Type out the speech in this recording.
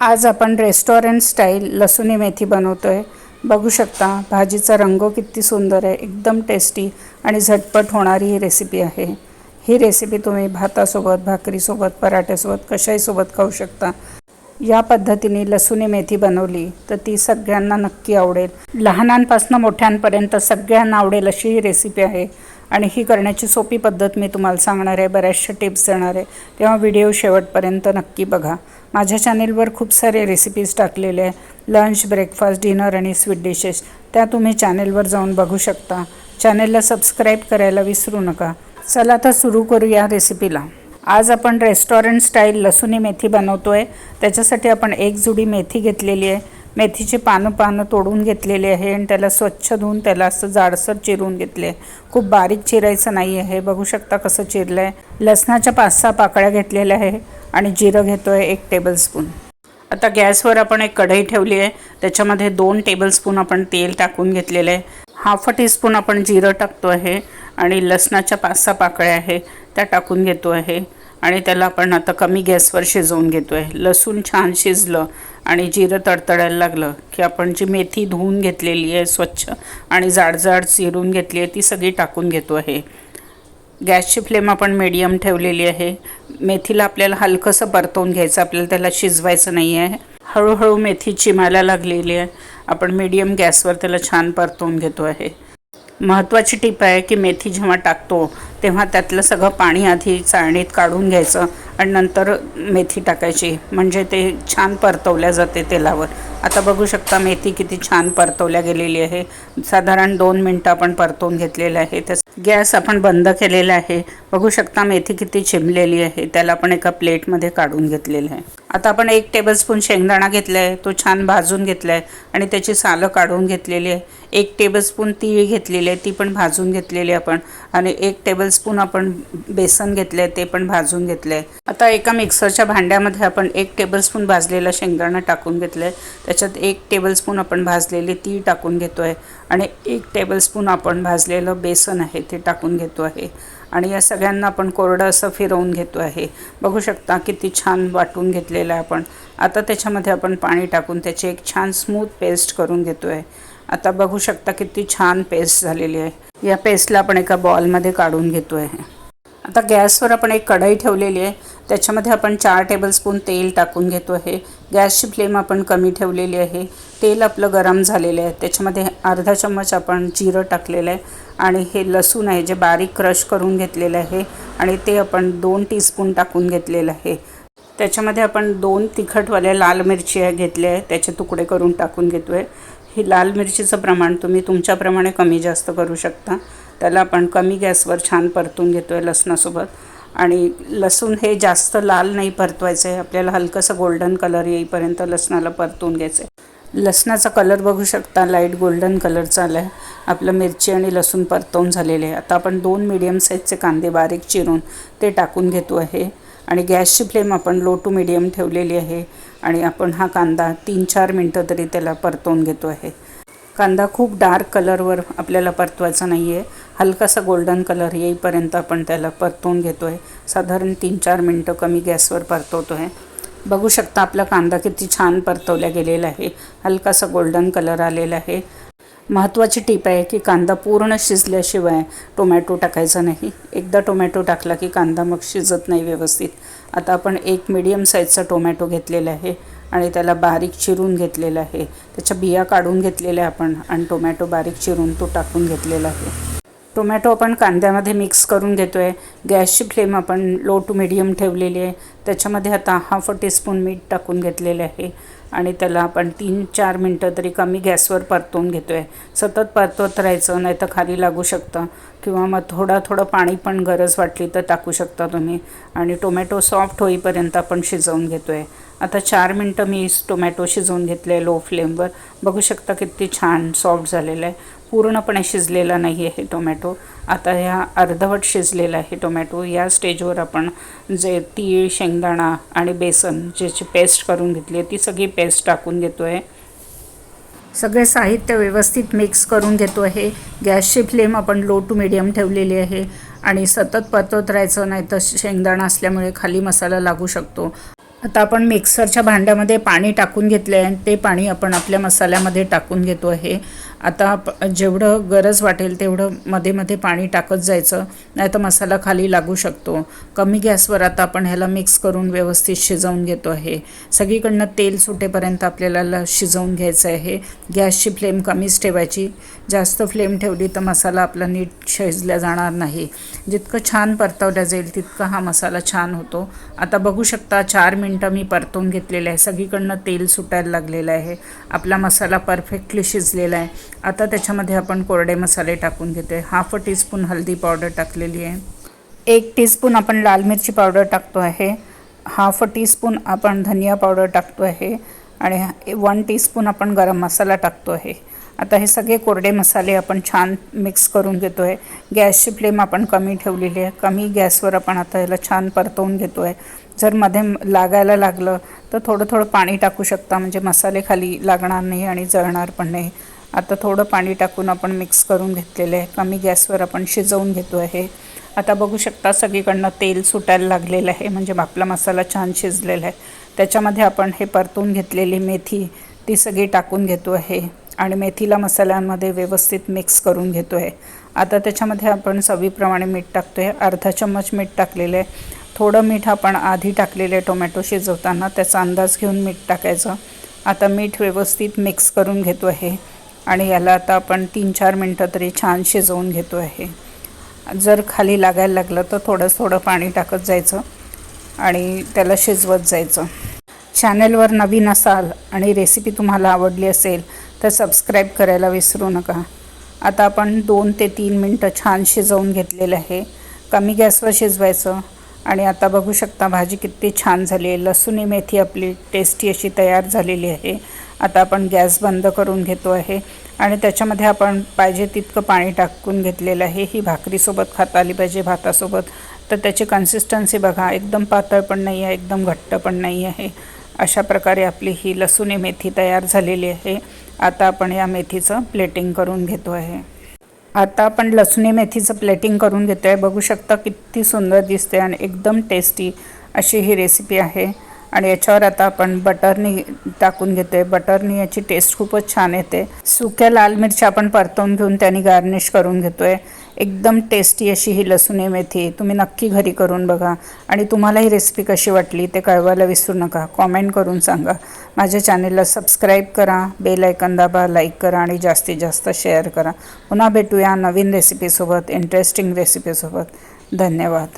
आज आपण restaurant style लसुणी मेथी बनवतो आहे बघू शकता भाजीचा रंग किती सुंदर आहे एकदम टेस्टी आणि झटपट होणारी ही रेसिपी आहे. ही रेसिपी तुम्ही भातासोबत भाकरीसोबत पराठ्यासोबत कशाहीसोबत खाऊ शकता. या पद्धतीने लसुणी मेथी बनवली तर ती सगळ्यांना नक्की आवडेल. लहानांपासून मोठ्यांपर्यंत सगळ्यांना आवडेल अशी ही रेसिपी आहे. आणि ही करण्याची सोपी पद्धत मी तुम्हाला सांगणार आहे बऱ्याचशा टिप्स देणार आहे. तेव्हा व्हिडिओ शेवटपर्यंत नक्की बघा. माझ्या चॅनेलवर खूप सारे रेसिपीज टाकलेले आहे. लंच ब्रेकफास्ट डिनर आणि स्वीट डिशेस त्या तुम्ही चॅनेलवर जाऊन बघू शकता. चॅनेलला सबस्क्राईब करायला विसरू नका. चला तर सुरू करूया रेसिपीला आज आपण रेस्टॉरंट स्टाईल लसुणी मेथी बनवतो आहे त्याच्यासाठी आपण एक जुडी मेथी घेतलेली आहे. मेथीची पानं पानं तोडून घेतलेली आहे आणि त्याला स्वच्छ धुवून त्याला असं जाडसर चिरून घेतले खूप बारीक चिरायचं नाही आहे बघू शकता कसं चिरलं आहे लसणाच्या पाच सहा पाकळ्या घेतलेल्या आहे आणि जिरं घेतो आहे एक टेबलस्पून आता गॅसवर आपण एक कढई ठेवली आहे. त्याच्यामध्ये दोन टेबलस्पून आपण तेल टाकून घेतलेलं आहे. हाफ अ टीस्पून आपण जिरं टाकतो आहे आणि लसणाच्या पाच सहा पाकळ्या आहे त्या टाकून घेतो आहे. आणि त्याला आपण आता कमी गॅसवर शिजवून घेतो आहे लसूण छान शिजलं. आणि जिरं तडतडायला लागलं की आपण जी मेथी धुवून घेतलेली आहे स्वच्छ आणि जाडजाड चिरून घेतली आहे ती सगळी टाकून घेतो आहे. गॅसची फ्लेम आपण मीडियम ठेवलेली आहे. मेथीला आपल्याला हलकंसं परतवून घ्यायचं आपल्याला त्याला शिजवायचं नाही आहे हळूहळू मेथी चिमायला लागलेली आहे. आपण मीडियम गॅसवर त्याला छान परतवून घेतो आहे. महत्त्वाची टीप आहे की मेथी जेव्हा टाकतो तेव्हा त्यातलं सगळं पाणी आधी चाळणीत काढून घ्यायचं आणि नंतर मेथी टाकायची. म्हणजे ते छान परतवल्या जाते तेलावर. आता बघू शकता मेथी किती छान परतवल्या गेलेली आहे. साधारण दोन मिनटं आपण परतवून घेतलेलं आहे. त्या गॅस आपण बंद केलेला आहे. बघू शकता मेथी किती चिमलेली आहे. त्याला आपण एका प्लेटमध्ये काढून घेतलेलं आहे. आता आपण एक टेबलस्पून शेंगदाणा घेतला आहे तो छान भाजून घेतला आहे आणि त्याची सालं काढून घेतलेली आहे. एक टेबलस्पून तीळ घेतलेली आहे. ती पण भाजून घेतलेली आहे आपण. आणि एक टेबलस्पून आपण बेसन घेतलं आहे ते पण भाजून घेतलं आहे आता एका मिक्सरच्या भांड्यामध्ये आपण एक टेबलस्पून भाजलेला शेंगदाणा टाकून घेतला आहे त्याच्यात एक टेबलस्पून आपण भाजलेली तीळ टाकून घेतो आहे आणि एक टेबलस्पून आपण भाजलेलं बेसन आहे ते टाकून घेतो आहे. आणि या सगळ्यांना आपण कोरडं असं फिरवून घेतो आहे. बघू शकता किती छान वाटून घेतलेलं आहे आपण. आता त्याच्यामध्ये आपण पाणी टाकून त्याची एक छान स्मूथ पेस्ट करून घेतो आहे आता बघू शकता किती छान पेस्ट झालेली आहे. या पेस्टला आपण एका बॉलमध्ये काढून घेतो आहे आता गॅसवर आपण एक कढई ठेवलेली आहे. त्याच्यामध्ये आपण चार टेबलस्पून तेल टाकून घेतो आहे. गॅसची फ्लेम आपण कमी ठेवलेली आहे. तेल आपलं गरम झालेलं आहे. त्याच्यामध्ये अर्धा चम्मच आपण जिरं टाकलेलं आहे. आणि हे लसूण आहे जे बारीक क्रश करून घेतलेलं आहे. आणि ते आपण दोन टीस्पून टाकून घेतलेलं आहे. त्याच्यामध्ये आपण दोन तिखटवाल्या लाल मिरची घेतल्या आहे त्याचे तुकडे करून टाकून घेतो आहे ही लाल मिरचीचं प्रमाण तुम्ही तुमच्याप्रमाणे कमी जास्त करू शकता. त्याला आपण कमी गॅसवर छान परतून घेतो आहे लसणासोबत. आणि लसूण हे जास्त लाल नाही परतवायचं आहे आपल्याला हलकंसं गोल्डन कलर येईपर्यंत लसणाला परतून घ्यायचं आहे लसणाचा कलर बघू शकता लाइट गोल्डन कलरचा आला आहे आपलं मिरची आणि लसूण परतवून झालेले. आहे आता आपण दोन मिडियम साईजचे कांदे बारीक चिरून ते टाकून घेतो आहे. आणि गॅसची फ्लेम आपण लो टू मिडियम ठेवलेली आहे. आणि आपण हा कांदा तीन चार मिनटं तरी त्याला परतवून घेतो आहे. कांदा खूप डार्क कलरवर आपल्याला परतवायचा नाही आहे हलकासा गोल्डन कलर येईपर्यंत आपण त्याला परतवून घेतो आहे साधारण तीन चार मिनटं कमी गॅसवर परतवतो आहे बघू शकता आपला कांदा किती छान परतवल्या गेलेला आहे. हलकासा गोल्डन कलर आलेला आहे. महत्त्वाची टीप आहे की कांदा पूर्ण शिजल्याशिवाय टोमॅटो टाकायचा नाही. एकदा टोमॅटो टाकला की कांदा मग शिजत नाही व्यवस्थित. आता आपण एक मिडियम साईजचा टोमॅटो घेतलेला आहे आणि त्याला बारीक चिरून घेतलेला आहे. त्याच्या बिया काढून घेतलेल्या आपण आणि टोमॅटो बारीक चिरून तो टाकून घेतलेला आहे. टोमॅटो आपण कांद्यामध्ये मिक्स करून घेतो आहे गॅसची फ्लेम आपण लो टू मिडियम ठेवलेली आहे. त्याच्यामध्ये आता हाफ अ टीस्पून मीठ टाकून घेतलेले आहे. आणि त्याला आपण तीन चार मिनटं तरी कमी गॅसवर परतवून घेतो आहे सतत परतवत राहायचं नाही तर खाली लागू शकतं. किंवा मग थोडा थोडं पाणी पण गरज वाटली तर टाकू शकता तुम्ही. आणि टोमॅटो सॉफ्ट होईपर्यंत आपण शिजवून घेतो आहे आता चार मिनटं मी टोमॅटो शिजवून घेतले आहे लो फ्लेमवर बघू शकता किती छान सॉफ्ट झालेलं आहे. पूर्णपणे शिजलेला नाही आहे टोमॅटो आता ह्या अर्धवट शिजलेला आहे टोमॅटो या स्टेजवर आपण जे तीळ शेंगदाणा आणि बेसन ज्याची पेस्ट करून घेतली आहे ती सगळी पेस्ट टाकून घेतो आहे सगळे साहित्य व्यवस्थित मिक्स करून घेतो आहे गॅसची फ्लेम आपण लो टू मिडियम ठेवलेली आहे. आणि सतत परतवत राहायचं नाही तर शेंगदाणा असल्यामुळे खाली मसाला लागू शकतो. आता आपण मिक्सरच्या भांड्यामध्ये पाणी टाकून घेतले आहे ते पाणी आपण आपल्या मसाल्यामध्ये टाकून घेतो आहे. आता जेवढं गरज वाटेल तेवढं मध्ये मध्ये पाणी टाकत जायचं नाही तर मसाला खाली लागू शकतो. कमी गॅसवर आता आपण ह्याला मिक्स करून व्यवस्थित शिजवून घेतो आहे. सगळीकडनं तेल सुटेपर्यंत आपल्याला शिजवून घ्यायचं आहे. गॅसची फ्लेम कमीच ठेवायची. जास्त फ्लेम ठेवली तर मसाला आपला नीट शिजला जाणार नाही. जितकं छान परतवल्या जाईल तितका हा मसाला छान होतो. आता बघू शकता चार मिनटं मी परतवून घेतलेलं आहे. सगळीकडनं तेल सुटायला लागलेलं आहे. आपला मसाला परफेक्टली शिजलेला आहे. आता त्याच्यामध्ये आपण कोरडे मसाले टाकून घेते. हाफ अ टीस्पून हळदी पावडर टाकलेली आहे. एक टीस्पून आपण लाल मिरची पावडर टाकतो आहे. हाफ अ टीस्पून आपण धनिया पावडर टाकतो आहे. आणि वन टीस्पून आपण गरम मसाला टाकतो आहे. आता हे सगळे कोरडे मसाले आपण छान मिक्स करून घेतो आहे गॅसची फ्लेम आपण कमी ठेवलेली आहे. कमी गॅसवर आपण आता याला छान परतवून घेतो आहे जर मध्ये लागायला लागलं तर थोडं थोडं पाणी टाकू शकता. म्हणजे मसाले खाली लागणार नाही आणि जळणार पण नाही. आता थोडं पाणी टाकून आपण मिक्स करून घेतलेलं आहे. कमी गॅसवर आपण शिजवून घेतो आहे आता बघू शकता सगळीकडनं तेल सुटायला लागलेलं आहे. म्हणजे आपला मसाला छान शिजलेला आहे. त्याच्यामध्ये आपण हे परतून घेतलेली मेथी ती सगळी टाकून घेतो आहे आणि मेथीला मसाल्यांमध्ये व्यवस्थित मिक्स करून घेतो आहे आता त्याच्यामध्ये आपण चवीप्रमाणे मीठ टाकतो आहे अर्धा चम्मच मीठ टाकलेलं आहे. थोडं मीठ आपण आधी टाकलेलं आहे टोमॅटो शिजवताना. त्याचा अंदाज घेऊन मीठ टाकायचं. आता मीठ व्यवस्थित मिक्स करून घेतो आहे आणि याला आता आपण तीन चार मिनटं तरी छान शिजवून घेतो आहे जर खाली लागायला लागलं तर थोडं थोडं पाणी टाकत जायचं आणि त्याला शिजवत जायचं. चॅनेलवर नवीन असाल आणि रेसिपी तुम्हाला आवडली असेल तर सबस्क्राईब करायला विसरू नका. आता आपण दोन ते तीन मिनटं छान शिजवून घेतलेलं आहे. कमी गॅसवर शिजवायचं आणि आता बघू शकता भाजी किती छान झाली आहे. लसूणी मेथी आपली टेस्टी अशी तयार झालेली आहे. आता आपण गॅस बंद करून घेतो आहे. आणि त्याच्यामध्ये आपण पाहिजे तितकं पाणी टाकून घेतलेलं आहे. ही भाकरीसोबत खाता आली पाहिजे भातासोबत. तर त्याची कन्सिस्टन्सी बघा. एकदम पातळ पण नाही आहे एकदम घट्ट पण नाही आहे. अशा प्रकारे आपली ही लसूणी मेथी तयार झालेली आहे. आता आपण या मेथीचं प्लेटिंग करून घेतो आहे. आता आपण लसुणी मेथीचं प्लेटिंग करून घेतो आहे बघू शकता किती सुंदर दिसते आणि एकदम टेस्टी अशी ही रेसिपी आहे. आणि याच्यावर आता आपण बटरनी टाकून घेतो आहे बटरनी याची टेस्ट खूपच छान येते. सुक्या लाल मिरच्या आपण परतवून घेऊन त्यांनी गार्निश करून घेतो आहे एकदम टेस्टी अशी ही लसुणी मेथी तुम्ही नक्की घरी करून बघा. आणि तुम्हाला ही रेसिपी कशी वाटली ते कळवायला विसरू नका. कॉमेंट करून सांगा. माझ्या चॅनेलला सबस्क्राईब करा. बेल ऐकन दाबा लाईक करा आणि जास्तीत जास्त शेअर करा. पुन्हा भेटूया नवीन रेसिपीसोबत इंटरेस्टिंग रेसिपीसोबत धन्यवाद.